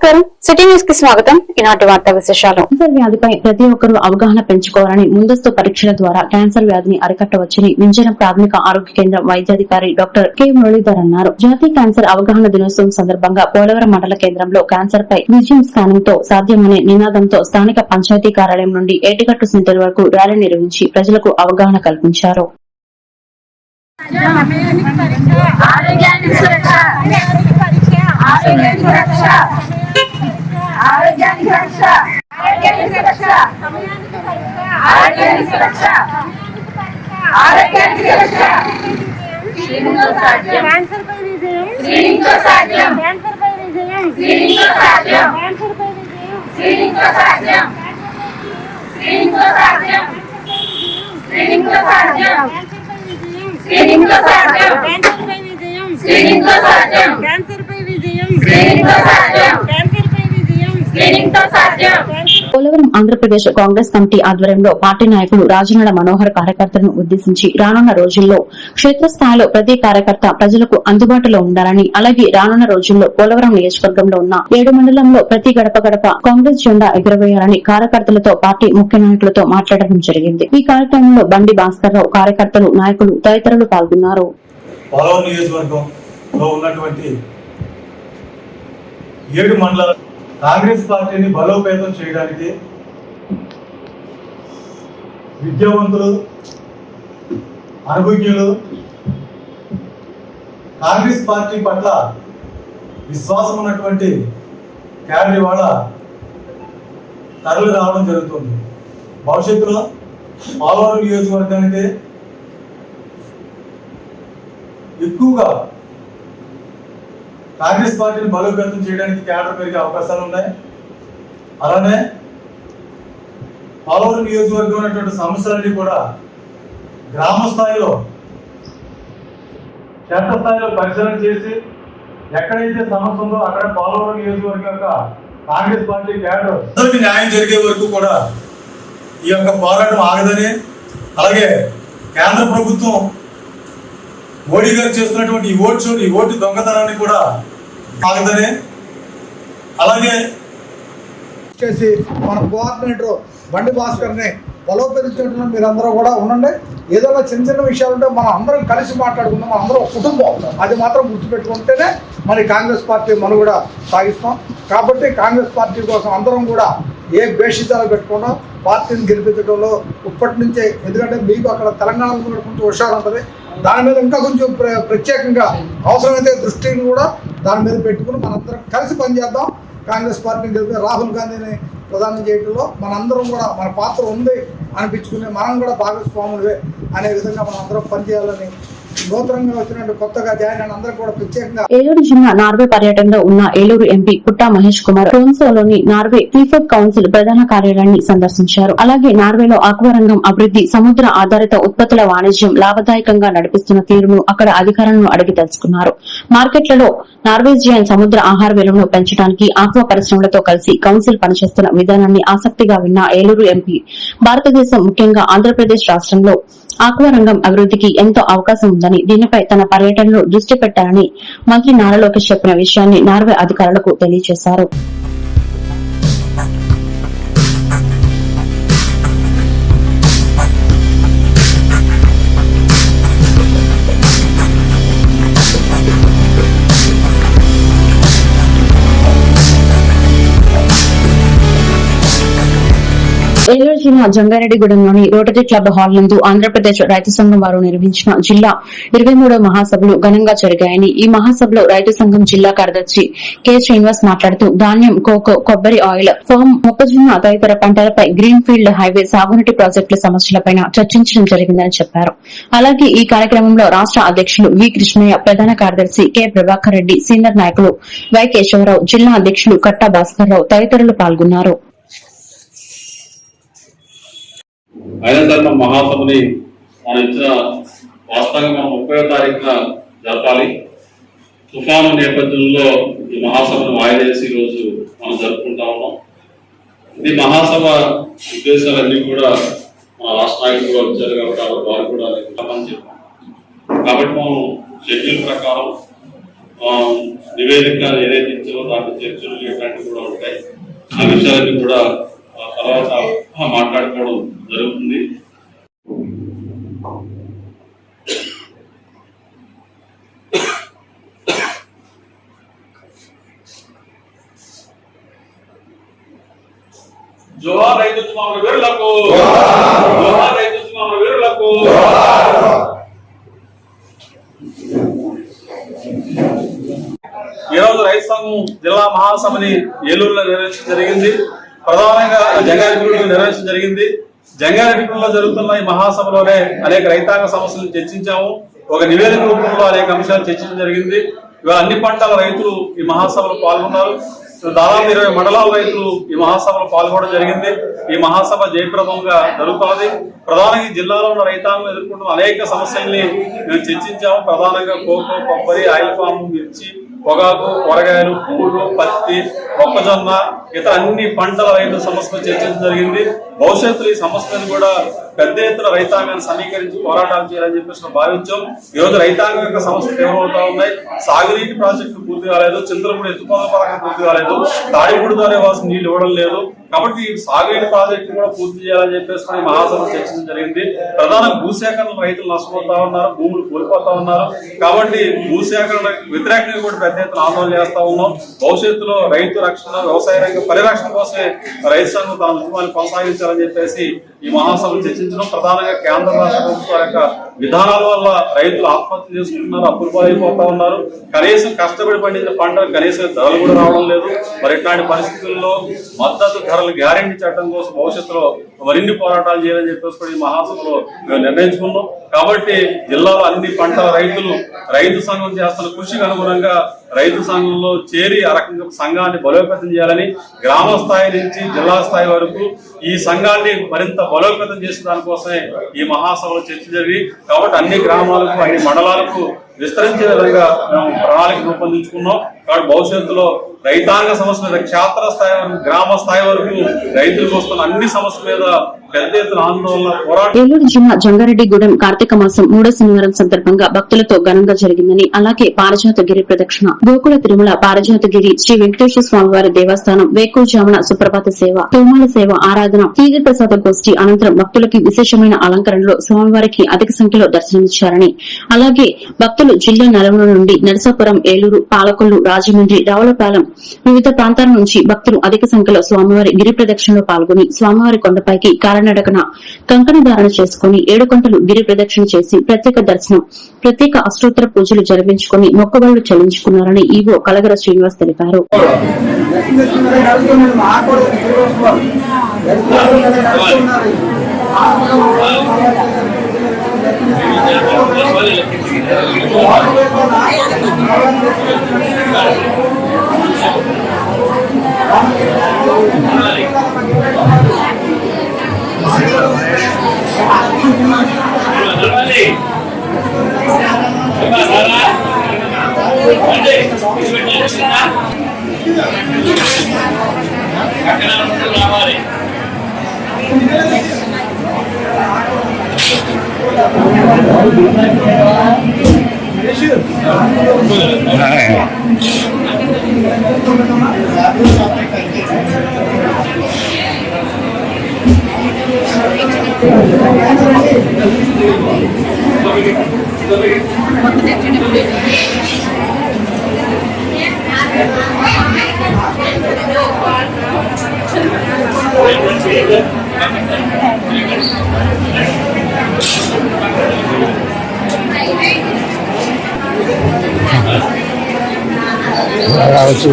నమస్కారం. సిటీ న్యూస్కి స్వాగతం. ఈనాటి వార్తా విశేషాలు. క్యాన్సర్ వ్యాధిపై ప్రతి ఒక్కరూ అవగాహన పెంచుకోవాలని ముందస్తు పరీక్షల ద్వారా క్యాన్సర్ వ్యాధిని అరికట్టవచ్చని వింజన ప్రాథమిక ఆరోగ్య కేంద్రం వైద్యాధికారి డాక్టర్ కె మురళీధర్ అన్నారు. జాతీయ క్యాన్సర్ అవగాహన దినోత్సవం సందర్భంగా పోలవరం మండల కేంద్రంలో క్యాన్సర్ పై విజయం స్కానింగ్తో సాధ్యమనే నినాదంతో స్థానిక పంచాయతీ కార్యాలయం నుండి ఏటిగట్టు సెంటర్ వరకు ర్యాలీ నిర్వహించి ప్రజలకు అవగాహన కల్పించారు. ఆరోగ్యానికి సురక్ష. ఆరోగ్యానికి రక్ష ఆరోగ్యానికి రక్ష ఆరోగ్యానికి రక్ష ఆరోగ్యానికి రక్ష ఆరోగ్యానికి రక్ష స్క్రీనింగ్తో సాధ్యం క్యాన్సర్ పై విజయం స్క్రీనింగ్తో సాధ్యం క్యాన్సర్ పై విజయం స్క్రీనింగ్తో సాధ్యం క్యాన్సర్ పై విజయం స్క్రీనింగ్తో సాధ్యం స్క్రీనింగ్తో సాధ్యం స్క్రీనింగ్తో సాధ్యం స్క్రీనింగ్తో సాధ్యం క్యాన్సర్ పై విజయం. క్యాన్సర్ పై విజయం. సాధ్యం. పోలవరం ఆంధ్రప్రదేశ్ కాంగ్రెస్ కమిటీ ఆధ్వర్యంలో పార్టీ నాయకులు రాజనాడ మనోహర్ కార్యకర్తలను ఉద్దేశించి రానున్న రోజుల్లో క్షేత్రస్థాయిలో ప్రతి కార్యకర్త ప్రజలకు అందుబాటులో ఉండాలని అలాగే రానున్న రోజుల్లో పోలవరం నియోజకవర్గంలో ఉన్న ఏడు మండలంలో ప్రతి గడప గడప కాంగ్రెస్ జెండా ఎగురవేయాలని కార్యకర్తలతో పార్టీ ముఖ్య నాయకులతో మాట్లాడడం జరిగింది. ఈ కార్యక్రమంలో బండి భాస్కర్రావు కార్యకర్తలు నాయకులు తదితరులు పాల్గొన్నారు. పోలవరం నియోజకవర్గంలో ఉన్నటువంటి ఏడు మండలాల కాంగ్రెస్ పార్టీని బలోపేతం చేయడానికి విద్యావంతులు అనుభజ్ఞులు కాంగ్రెస్ పార్టీ పట్ల విశ్వాసం ఉన్నటువంటి క్యాడర్ ఇవాళ తరలి రావడం జరుగుతుంది. భవిష్యత్తులో పోలవరం నియోజకవర్గానికి ఎక్కువగా కాంగ్రెస్ పార్టీని బలోపేతం చేయడానికి కేడర్ పెరిగే అవకాశాలు ఉన్నాయి. అలానే పోలవరం నియోజకవర్గం ఉన్నటువంటి సమస్యలన్నీ కూడా గ్రామ స్థాయిలో క్షేత్ర స్థాయిలో పరిశీలన చేసి ఎక్కడైతే సమస్య ఉందో అక్కడ పోలవరం నియోజకవర్గం యొక్క కాంగ్రెస్ పార్టీ కేడర్ అందరికీ న్యాయం జరిగే వరకు కూడా ఈ యొక్క పోరాటం ఆగదని అలాగే కేంద్ర ప్రభుత్వం మోడీ గారు చేస్తున్నటువంటి ఈ ఓటు చోటు ఈ ఓటు దొంగతనాన్ని కూడా ఆగదని అలాగే చేసి మన కోఆర్డినేటర్ బండి భాస్కర్ని బలోపేతించడంలో మీరందరూ కూడా ఉండండి. ఏదైనా చిన్న చిన్న విషయాలు ఉంటే మనం అందరం కలిసి మాట్లాడుకుందాం మనం అందరం కుటుంబం అది మాత్రం గుర్తుపెట్టుకుంటేనే మరి కాంగ్రెస్ పార్టీ మనం కూడా సాగిస్తాం. కాబట్టి కాంగ్రెస్ పార్టీ కోసం అందరం కూడా ఏ భేషితాలు పెట్టుకున్నా పార్టీని గెలిపించడంలో ఇప్పటి నుంచే ఎందుకంటే మీకు అక్కడ తెలంగాణలో కొంచెం హుషారు ఉంటుంది. దాని మీద ఇంకా కొంచెం ప్ర- ప్రత్యేకంగా అవసరమైతే దృష్టిని కూడా దాని మీద పెట్టుకుని మనందరం కలిసి పనిచేద్దాం. కాంగ్రెస్ పార్టీని గెలిపి రాహుల్ గాంధీని ప్రధానం చేయడంలో మనందరం కూడా మన పాత్ర ఉంది అనిపించుకునే మనం కూడా భాగస్వాములే అనే విధంగా మనం అందరం పనిచేయాలని ఏలూరు జిల్లా నార్వే పర్యటనలో ఉన్న ఏలూరు ఎంపీ పుట్టా మహేష్ కుమార్ టోన్సోలోని నార్వే సీఫుడ్ కౌన్సిల్ ప్రధాన కార్యాలయాన్ని సందర్శించారు. అలాగే నార్వేలో ఆక్వా అభివృద్ది సముద్ర ఆధారిత ఉత్పత్తుల వాణిజ్యం లాభదాయకంగా నడిపిస్తున్న తీరును అక్కడ అధికారులను అడిగి తెలుసుకున్నారు. మార్కెట్లలో నార్వేజియన్ సముద్ర ఆహార విలువను పెంచడానికి ఆక్వా పరిశ్రమలతో కలిసి కౌన్సిల్ పనిచేస్తున్న విధానాన్ని ఆసక్తిగా విన్న ఏలూరు ఎంపీ భారతదేశం ముఖ్యంగా ఆంధ్రప్రదేశ్ రాష్ట్రంలో ఆక్వా రంగం అభివృద్ధికి ఎంతో అవకాశం ఉందని దీనిపై తన పర్యటనలో దృష్టి పెట్టారని మంత్రి నారా లోకేష్ చెప్పిన విషయాన్ని నార్వే అధికారులకు తెలియజేశారు. ఏలూరు జిల్లా జంగారెడ్డిగూడెంలోని రోటరీ క్లబ్ హాల్ నందు ఆంధ్రప్రదేశ్ రైతు సంఘం వారు నిర్వహించిన జిల్లా ఇరవై మూడో మహాసభలు ఘనంగా జరిగాయని ఈ మహాసభలో రైతు సంఘం జిల్లా కార్యదర్శి కె శ్రీనివాస్ మాట్లాడుతూ ధాన్యం కోకో కొబ్బరి ఆయిల్ ఫామ్ మొక్కజొన్న తదితర పంటలపై గ్రీన్ ఫీల్డ్ హైవే సాగునీటి ప్రాజెక్టుల సమస్యలపై చర్చించడం జరిగిందని చెప్పారు. అలాగే ఈ కార్యక్రమంలో రాష్ట అధ్యక్షులు వి కృష్ణయ్య ప్రధాన కార్యదర్శి కె ప్రభాకర్ రెడ్డి సీనియర్ నాయకులు వై కేశవరావు జిల్లా అధ్యక్షులు కట్టా భాస్కర్రావు తదితరులు పాల్గొన్నారు. అయినా ధర్మ మహాసభని మనం ఇచ్చిన వాస్తవంగా మనం ముప్పై తారీఖున జరపాలి. తుఫాను నేపథ్యంలో ఈ మహాసభను వాయిదేసి ఈరోజు మనం జరుపుకుంటా ఉన్నాం. ఇది మహాసభ ఉద్దేశాలన్నీ కూడా మన రాష్ట్ర నాయకులు వచ్చారు కాబట్టి వారు కూడా పని చెప్పాం. కాబట్టి మనం షెడ్యూల్ ప్రకారం నివేదిక ఏదైతే ఇచ్చారో దాంట్లో చర్చలు ఇట్లాంటివి కూడా ఉంటాయి. ఆ విషయాలన్నీ కూడా తర్వాత మాట్లాడుకోవడం జరుగుతుంది. జోహార్ రైతు మామూలు వీరులకు. జోహార్ రైతు మామూలు వీరులకు. ఈ రోజు రైతు సంఘం జిల్లా మహాసభని ఏలూరులో నిర్వహించడం జరిగింది. ప్రధానంగా జంగారెడ్డిగూడలో నిర్వహించడం జరిగింది. జంగారెడ్డిగూడలో జరుగుతున్న ఈ మహాసభలోనే అనేక రైతాంగ సమస్యలను చర్చించాము. ఒక నివేదిక రూపంలో అనేక అంశాలు చర్చించడం జరిగింది. ఇవాళ అన్ని పంటల రైతులు ఈ మహాసభలో పాల్గొన్నారు. దాదాపు ఇరవై మండలాల రైతులు ఈ మహాసభలో పాల్గొనడం జరిగింది. ఈ మహాసభ జయప్రదంగా జరుగుతున్నది. ప్రధానంగా ఈ జిల్లాలో ఉన్న రైతాంగం ఎదుర్కొంటున్న అనేక సమస్యల్ని మేము చర్చించాము. ప్రధానంగా కోకో కొబ్బరి ఆయిల్ ఫామ్ మిర్చి పొగాకు కూరగాయలు పూలు పత్తి మొక్కజొన్న ఇతర అన్ని పంటల రైతుల సమస్యలు చర్చించడం జరిగింది. భవిష్యత్తులో ఈ సమస్యలను కూడా పెద్ద ఎత్తున రైతాంగాన్ని సమీకరించి పోరాటాలు చేయాలని చెప్పేసి మేము భావించాం. ఈరోజు రైతాంగం యొక్క సమస్యలు తీవ్రమవుతా ఉన్నాయి. సాగునీటి ప్రాజెక్టు పూర్తి కాలేదు. చంద్రపూడి ఎత్తుపోతల పథకం పూర్తి కాలేదు. తాడిపూడి ద్వారా వాసిన నీళ్ళు ఇవ్వడం లేదు. కాబట్టి ఈ సాగునీటి ప్రాజెక్టు కూడా పూర్తి చేయాలని చెప్పేసి మనం మహాసభ చర్చించడం జరిగింది. ప్రధాన భూసేకరణ రైతులు నష్టపోతా ఉన్నారు భూములు కోల్పోతా ఉన్నారు. కాబట్టి భూసేకరణ వ్యతిరేకంగా కూడా పెద్ద ఎత్తున ఆందోళన చేస్తా ఉన్నాం. భవిష్యత్తులో రైతు రక్షణ వ్యవసాయ రంగ పరిరక్షణ కోసమే రైతు సంఘం తన ఉద్యమాన్ని కొనసాగించాలని చెప్పేసి ఈ మహాసభ చర్చించడం ప్రధానంగా కేంద్ర రాష్ట్ర ప్రభుత్వాల యొక్క విధానాల వల్ల రైతులు ఆత్మహత్య చేసుకుంటున్నారు అప్పులు పాలైపోతా ఉన్నారు. కనీసం కష్టపడి పండించిన పంటలు కనీసం ధరలు కూడా రావడం లేదు. మరి ఇట్లాంటి పరిస్థితుల్లో మద్దతు ధరలు గ్యారెంటీ చట్టం కోసం భవిష్యత్తులో మరిన్ని పోరాటాలు చేయాలని చెప్పేసి కూడా ఈ మహాసభలో మేము నిర్ణయించుకున్నాం. కాబట్టి జిల్లాలో అన్ని పంటల రైతులు రైతు సంఘం చేస్తున్న కృషికి అనుగుణంగా రైతు సంఘంలో చేరి ఆ రకంగా సంఘాన్ని బలోపేతం చేయాలని గ్రామ స్థాయి నుంచి జిల్లా స్థాయి వరకు ఈ సంఘాన్ని మరింత బలోపేతం చేసే దానికోసమే ఈ మహాసభలో చర్చ జరిగి కాబట్టి అన్ని గ్రామాలకు అన్ని మండలాలకు విస్తరించే విధంగా మేము ప్రణాళిక రూపొందించుకున్నాం. కాబట్టి భవిష్యత్తులో రైతాంగ సమస్య మీద క్షేత్ర స్థాయి వరకు గ్రామ స్థాయి వరకు రైతులకు వస్తున్న అన్ని సమస్యల మీద పెద్ద ఎత్తున ఆందోళన పోరాటం. ఏలూరు జిల్లా జంగారెడ్డిగూడెం కార్తీక మాసం మూడో శనివారం సందర్భంగా భక్తులతో ఘనంగా జరిగిందని అలాగే పారజాతగిరి ప్రదక్షిణ. గోకుల తిరుమల పారజాతగిరి శ్రీ వెంకటేశ్వర స్వామివారి దేవస్థానం వేకుజామున సుప్రభాత సేవ తోమాల సేవ ఆరాధన తీర్థ ప్రసాద గోష్ఠి అనంతరం భక్తులకి విశేషమైన అలంకరణలో స్వామివారికి అధిక సంఖ్యలో దర్శనమిచ్చారని. అలాగే భక్తులు జిల్లా నలుమూల నుండి నరసాపురం ఏలూరు పాలకొల్లు రాజమండ్రి రావులపాలెం వివిధ ప్రాంతాల నుంచి భక్తులు అధిక సంఖ్యలో స్వామివారి గిరి ప్రదక్షిణలో పాల్గొని స్వామివారి కొండపైకి కాలనడకన కంకణ ధారణ చేసుకుని ఏడు గంటలు గిరి ప్రదక్షిణ చేసి ప్రత్యేక దర్శనం ప్రత్యేక అష్టోత్తర పూజలు జరిపించుకుని మొక్కుబళ్ళు చెల్లించుకున్నారని ఈవో కలగర శ్రీనివాస్ తెలిపారు. Thank you. రావచ్చు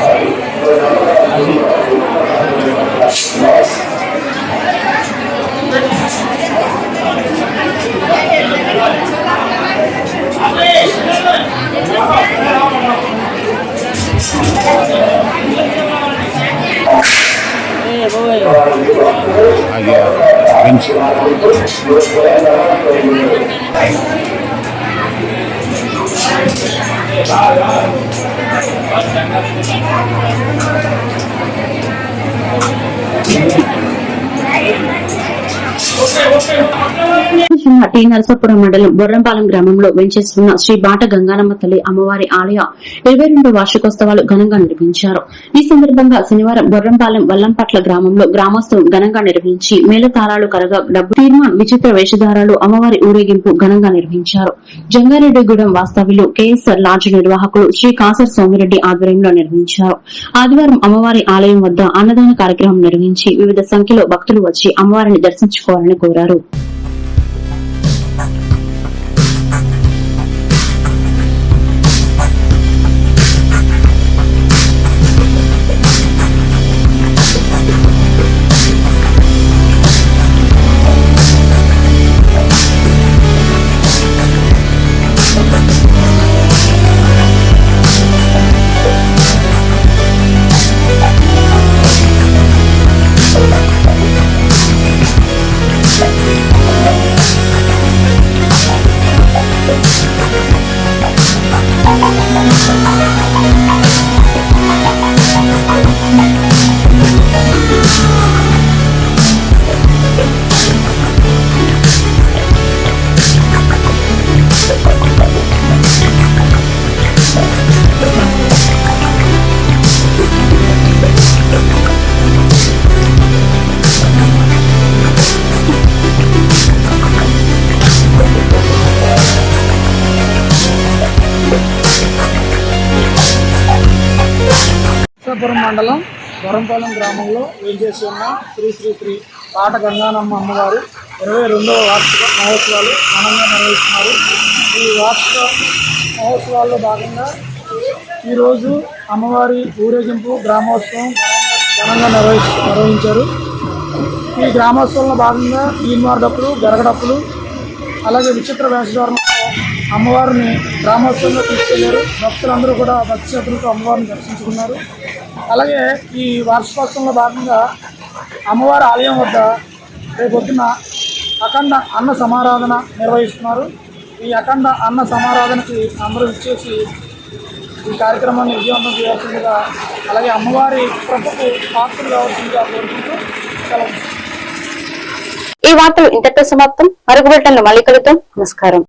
Okay, okay. జిల్లా టి నరసాపురం మండలం బొర్రంపాలెం గ్రామంలో వెంచేస్తున్న శ్రీ బాట గంగానమ్మ తల్లి అమ్మవారి ఆలయ ఇరవై రెండు వార్షికోత్సవాలు ఘనంగా నిర్వహించారు. ఈ సందర్భంగా శనివారం బొర్రంపాలెం వల్లంపట్ల గ్రామంలో గ్రామస్తులు ఘనంగా నిర్వహించి మేళతాళాలు కలగా డబ్బు తీర్మాన్ విచిత్ర వేషధారాలు అమ్మవారి ఊరేగింపు ఘనంగా నిర్వహించారు. జంగారెడ్డిగూడెం వాస్తవ్యులు కేఎస్ఆర్ లాడ్జ్ నిర్వాహకులు శ్రీ కాసర్ సోమిరెడ్డి ఆధ్వర్యంలో నిర్వహించారు. ఆదివారం అమ్మవారి ఆలయం వద్ద అన్నదాన కార్యక్రమం నిర్వహించి వివిధ సంఖ్యలో భక్తులు వచ్చి అమ్మవారిని దర్శించుకోవాలని కోరారు. semana. అనంతపురం మండలం వరంపాలెం గ్రామంలో వేంచేసి ఉన్న శ్రీ శ్రీ శ్రీ పాట గంగానమ్మ అమ్మవారు ఇరవై రెండవ వార్షిక మహోత్సవాలు ఘనంగా నిర్వహిస్తున్నారు. ఈ వార్షిక మహోత్సవాల్లో భాగంగా ఈరోజు అమ్మవారి ఊరేగింపు గ్రామోత్సవం ఘనంగా నిర్వహి నిర్వహించారు. ఈ గ్రామోత్సవంలో భాగంగా ఈన్మార్డప్పులు గరగడప్పులు అలాగే విచిత్ర వేషధారణ అమ్మవారిని గ్రామోత్సవంలో తీసుకెళ్ళారు. భక్తులందరూ కూడా భక్తి శ్రద్ధలతో అమ్మవారిని దర్శించుకున్నారు. అలాగే ఈ వార్షికోత్సవంలో భాగంగా అమ్మవారి ఆలయం వద్ద రేపొద్దున అఖండ అన్న సమారాధన నిర్వహిస్తున్నారు. ఈ అఖండ అన్న సమారాధనకి అందరూ ఇచ్చేసి ఈ కార్యక్రమాన్ని విజయవంతం చేయాల్సిందిగా అలాగే అమ్మవారి కృపకు పాత్రలు కావాల్సిందిగా కోరుకుంటూ సెలవు. ఈ వార్తలు ఇంతటితో సమాప్తం. మరొక బులెటిన్లో మళ్ళీ కలుద్దాం. నమస్కారం.